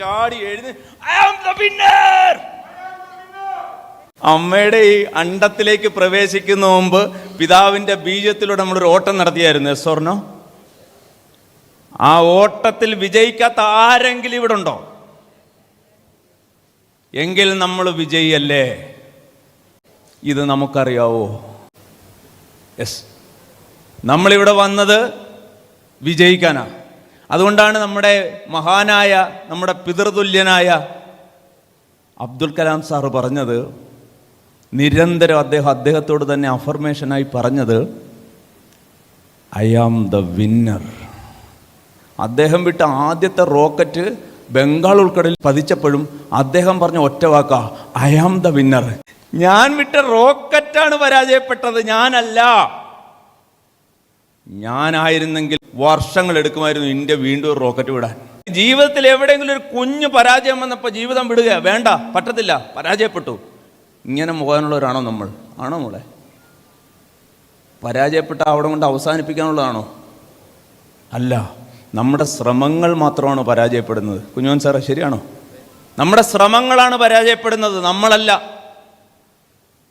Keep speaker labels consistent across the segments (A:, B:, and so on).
A: ചാടി എഴുതി! അമ്മയുടെ ഈ അണ്ടത്തിലേക്ക് പ്രവേശിക്കുന്ന മുമ്പ് പിതാവിന്റെ ബീജത്തിലൂടെ നമ്മളൊരു ഓട്ടം നടത്തിയായിരുന്നു. സ്വർണോ ആ ഓട്ടത്തിൽ വിജയിക്കാത്ത ആരെങ്കിലും ഇവിടെ ഉണ്ടോ? എങ്കിൽ നമ്മൾ വിജയിയല്ലേ? ഇത് നമുക്കറിയാവോ? യെസ് നമ്മളിവിടെ വന്നത് വിജയിക്കാനാ. അതുകൊണ്ടാണ് നമ്മുടെ മഹാനായ നമ്മുടെ പിതൃതുല്യനായ അബ്ദുൽ കലാം സാറ് പറഞ്ഞത് നിരന്തരം അദ്ദേഹം അദ്ദേഹത്തോട് തന്നെ അഫർമേഷനായി പറഞ്ഞത് ഐ ആം ദ വിന്നർ അദ്ദേഹം വിട്ട ആദ്യത്തെ റോക്കറ്റ് ബംഗാൾ ഉൾക്കടലിൽ പതിച്ചപ്പോഴും അദ്ദേഹം പറഞ്ഞ ഒറ്റ വാക്ക ഐ ആം ദ വിന്നർ ഞാൻ വിട്ട റോക്കറ്റാണ് പരാജയപ്പെട്ടത് ഞാനല്ല. ഞാനായിരുന്നെങ്കിൽ വർഷങ്ങൾ എടുക്കുമായിരുന്നു ഇന്ത്യ വീണ്ടും ഒരു റോക്കറ്റ് വിടാൻ. ജീവിതത്തിൽ എവിടെയെങ്കിലും ഒരു കുഞ്ഞു പരാജയം വന്നപ്പോൾ ജീവിതം വിടുക വേണ്ട പറ്റത്തില്ല പരാജയപ്പെട്ടു. ഇങ്ങനെ പോകാനുള്ളവരാണോ നമ്മൾ? ആണോ മോളെ? പരാജയപ്പെട്ട അവിടെ കൊണ്ട് അവസാനിപ്പിക്കാനുള്ളതാണോ? അല്ല നമ്മുടെ ശ്രമങ്ങൾ മാത്രമാണ് പരാജയപ്പെടുന്നത്. കുഞ്ഞോൻ സാറേ ശരിയാണോ? നമ്മുടെ ശ്രമങ്ങളാണ് പരാജയപ്പെടുന്നത് നമ്മളല്ല.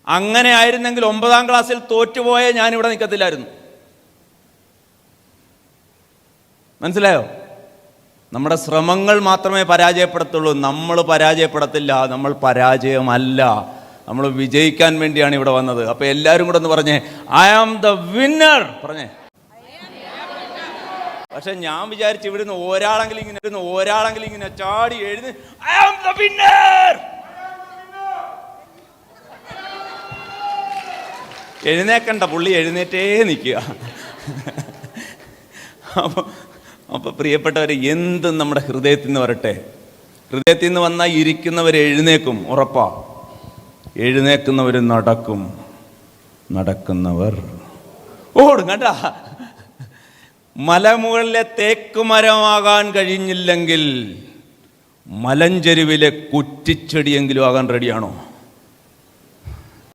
A: അങ്ങനെ ആയിരുന്നെങ്കിൽ ഒമ്പതാം ക്ലാസ്സിൽ തോറ്റുപോയ ഞാനിവിടെ നിൽക്കത്തില്ലായിരുന്നു. മനസ്സിലായോ? നമ്മുടെ ശ്രമങ്ങൾ മാത്രമേ പരാജയപ്പെടത്തുള്ളൂ. നമ്മൾ പരാജയപ്പെടത്തില്ല. നമ്മൾ പരാജയമല്ല. നമ്മൾ വിജയിക്കാൻ വേണ്ടിയാണ് ഇവിടെ വന്നത്. അപ്പൊ എല്ലാവരും കൂടെ ഒന്ന് പറഞ്ഞേ ഐ ആം ദ വിന്നർ പറഞ്ഞേ. പക്ഷെ ഞാൻ വിചാരിച്ചു ഇവിടുന്ന് ഒരാളെങ്കിലും ഇങ്ങനെ ഇവിടുന്ന് ഒരാളെങ്കിലും ഇങ്ങനെ ചാടി എഴുതി ഐ ആം ദ വിന്നർ എഴുന്നേക്കണ്ട പുള്ളി എഴുന്നേറ്റേ നിൽക്കുക. അപ്പോൾ അപ്പോൾ പ്രിയപ്പെട്ടവർ എന്തും നമ്മുടെ ഹൃദയത്തിൽ നിന്ന് വരട്ടെ? ഹൃദയത്തിൽ നിന്ന് വന്നാൽ ഇരിക്കുന്നവർ എഴുന്നേക്കും ഉറപ്പാ. എഴുന്നേക്കുന്നവർ നടക്കും. നടക്കുന്നവർ ഓടും കണ്ടാ മലമുകളിലെ തേക്കുമരമാകാൻ കഴിഞ്ഞില്ലെങ്കിൽ മലഞ്ചെരുവിലെ കുറ്റിച്ചെടിയെങ്കിലും ആകാൻ റെഡിയാണോ?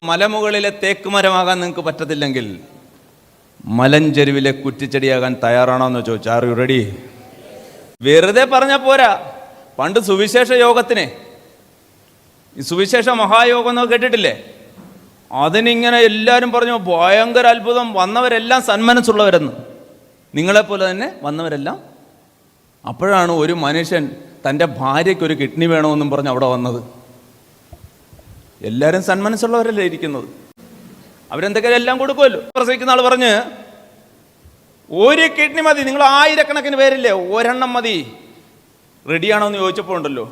A: മലമുകളിലെ തേക്കുമരമാകാൻ നിങ്ങൾക്ക് പറ്റത്തില്ലെങ്കിൽ മലഞ്ചെരുവിലെ കുറ്റിച്ചെടിയാകാൻ തയ്യാറാണോ എന്ന് ചോദിച്ചു. ആർ യു റെഡി വെറുതെ പറഞ്ഞ പോരാ. പണ്ട് സുവിശേഷ യോഗത്തിന്. ഈ സുവിശേഷ മഹായോഗം എന്നൊക്കെ കേട്ടിട്ടില്ലേ? അതിനിങ്ങനെ എല്ലാവരും പറഞ്ഞു ഭയങ്കര അത്ഭുതം. വന്നവരെല്ലാം സന്മനസ്സുള്ളവരെന്ന്. നിങ്ങളെപ്പോലെ തന്നെ വന്നവരെല്ലാം. അപ്പോഴാണ് ഒരു മനുഷ്യൻ തന്റെ ഭാര്യയ്ക്കൊരു കിഡ്നി വേണമെന്നും പറഞ്ഞ് അവിടെ വന്നത്. എല്ലാവരും സന്മനസ്സുള്ളവരല്ലേ ഇരിക്കുന്നത്? അവരെന്തൊക്കെ എല്ലാം കൊടുക്കുമല്ലോ? പ്രസവിക്കുന്ന ആൾ പറഞ്ഞ് ഒരു കിഡ്നി മതി നിങ്ങൾ ആയിരക്കണക്കിന് പേരില്ലേ ഒരെണ്ണം മതി. റെഡിയാണോ എന്ന് ചോദിച്ചപ്പോൾ ഉണ്ടല്ലോ.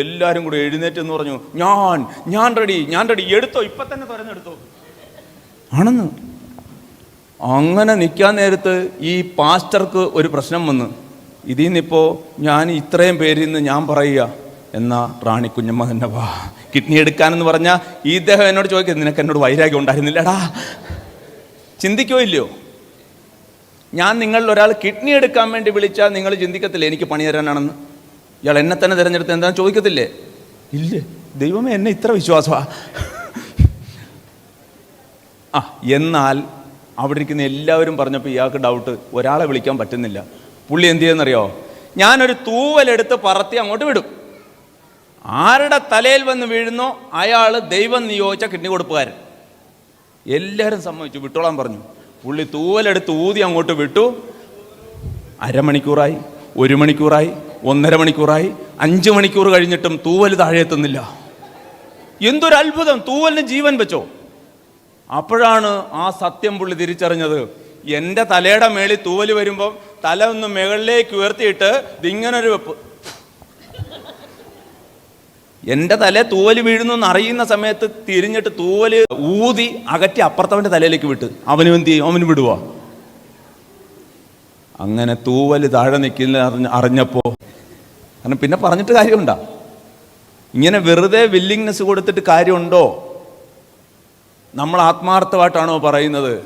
A: എല്ലാവരും കൂടെ എഴുന്നേറ്റ് എന്ന് പറഞ്ഞു ഞാൻ ഞാൻ റെഡി ഞാൻ റെഡി എടുത്തോ ഇപ്പൊ തന്നെ തുറന്നെടുത്തോ ആണെന്ന്. അങ്ങനെ നിൽക്കാൻ നേരത്ത് ഈ പാസ്റ്റർക്ക് ഒരു പ്രശ്നം വന്ന് ഇതിൽ നിന്നിപ്പോൾ ഞാൻ ഇത്രയും പേരിൽ നിന്ന് ഞാൻ പറയുക എന്നാ റാണി കുഞ്ഞമ്മ തന്നെ വാ. കിഡ്നി എടുക്കാനെന്ന് പറഞ്ഞാൽ ഈ ഇദ്ദേഹം എന്നോട് ചോദിക്കുന്നത് നിനക്ക് എന്നോട് വൈരാഗ്യം ഉണ്ടായിരുന്നില്ലടാ. ചിന്തിക്കോ ഇല്ലയോ? ഞാൻ നിങ്ങളിൽ ഒരാൾ കിഡ്നി എടുക്കാൻ വേണ്ടി വിളിച്ചാൽ നിങ്ങൾ ചിന്തിക്കത്തില്ലേ എനിക്ക് പണി തരാനാണെന്ന്? ഇയാൾ എന്നെ തന്നെ തിരഞ്ഞെടുത്ത് എന്താ ചോദിക്കത്തില്ലേ? ഇല്ലേ? ദൈവമേ എന്നെ ഇത്ര വിശ്വാസമാ. ആ എന്നാൽ അവിടെ ഇരിക്കുന്ന എല്ലാവരും പറഞ്ഞപ്പോൾ ഇയാൾക്ക് ഡൗട്ട് ഒരാളെ വിളിക്കാൻ പറ്റുന്നില്ല. പുള്ളി എന്ത് ചെയ്യുന്നറിയോ? ഞാനൊരു തൂവലെടുത്ത് പറത്തി അങ്ങോട്ട് വിടും. ആരുടെ തലയിൽ വന്ന് വീഴുന്നോ അയാൾ ദൈവം നിയോഗിച്ച കിഡ്നി കൊടുപ്പുകാരൻ എല്ലാവരും സമ്മതിച്ചു. വിട്ടോളാൻ പറഞ്ഞു. പുള്ളി തൂവലെടുത്ത് ഊതി അങ്ങോട്ട് വിട്ടു. അരമണിക്കൂറായി ഒരു മണിക്കൂറായി ഒന്നര മണിക്കൂറായി അഞ്ച് മണിക്കൂർ കഴിഞ്ഞിട്ടും തൂവൽ താഴെ എത്തുന്നില്ല എന്തൊരു അത്ഭുതം. തൂവലിന് ജീവൻ വെച്ചോ. അപ്പോഴാണ് ആ സത്യം പുള്ളി തിരിച്ചറിഞ്ഞത്. എന്റെ തലയുടെ മേളിൽ തൂവൽ വരുമ്പം തല ഒന്ന് മുകളിലേക്ക് ഉയർത്തിയിട്ട് ഇതിങ്ങനൊരു വെപ്പ് എന്റെ തല തൂവൽ വീഴുന്നു അറിയുന്ന സമയത്ത് തിരിഞ്ഞിട്ട് തൂവൽ ഊതി അകറ്റി അപ്പുറത്തവന്റെ തലയിലേക്ക് വിട്ട്. അവനും എന്ത് ചെയ്യും? അവന് വിടുവാ? അങ്ങനെ തൂവൽ താഴെ നിൽക്കില്ല അറിഞ്ഞ അറിഞ്ഞപ്പോൾ കാരണം പിന്നെ പറഞ്ഞിട്ട് കാര്യമുണ്ടോ. ഇങ്ങനെ വെറുതെ വില്ലിങ്നെസ് കൊടുത്തിട്ട് കാര്യമുണ്ടോ? നമ്മൾ ആത്മാർത്ഥമായിട്ടാണോ പറയുന്നത്?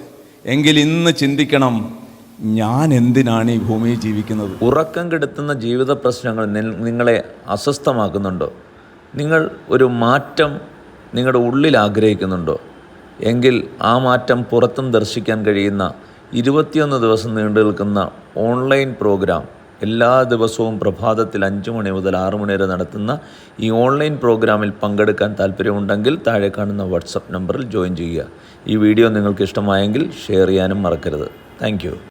A: എങ്കിൽ ഇന്ന് ചിന്തിക്കണം ഞാൻ എന്തിനാണ് ഈ ഭൂമിയിൽ ജീവിക്കുന്നത്?
B: ഉറക്കം കെടുത്തുന്ന ജീവിത പ്രശ്നങ്ങൾ നിങ്ങളെ അസ്വസ്ഥമാക്കുന്നുണ്ടോ? നിങ്ങൾ ഒരു മാറ്റം നിങ്ങളുടെ ഉള്ളിൽ ആഗ്രഹിക്കുന്നുണ്ടോ? എങ്കിൽ ആ മാറ്റം പുറത്തും ദർശിക്കാൻ കഴിയുന്ന ഇരുപത്തിയൊന്ന് ദിവസം നീണ്ടു നിൽക്കുന്ന ഓൺലൈൻ പ്രോഗ്രാം എല്ലാ ദിവസവും പ്രഭാതത്തിൽ അഞ്ച് മണി മുതൽ ആറ് മണി വരെ നടത്തുന്ന ഈ ഓൺലൈൻ പ്രോഗ്രാമിൽ പങ്കെടുക്കാൻ താല്പര്യമുണ്ടെങ്കിൽ താഴെ കാണുന്ന വാട്സപ്പ് നമ്പറിൽ ജോയിൻ ചെയ്യുക. ഈ വീഡിയോ നിങ്ങൾക്ക് ഇഷ്ടമായെങ്കിൽ ഷെയർ ചെയ്യാനും മറക്കരുത്. താങ്ക്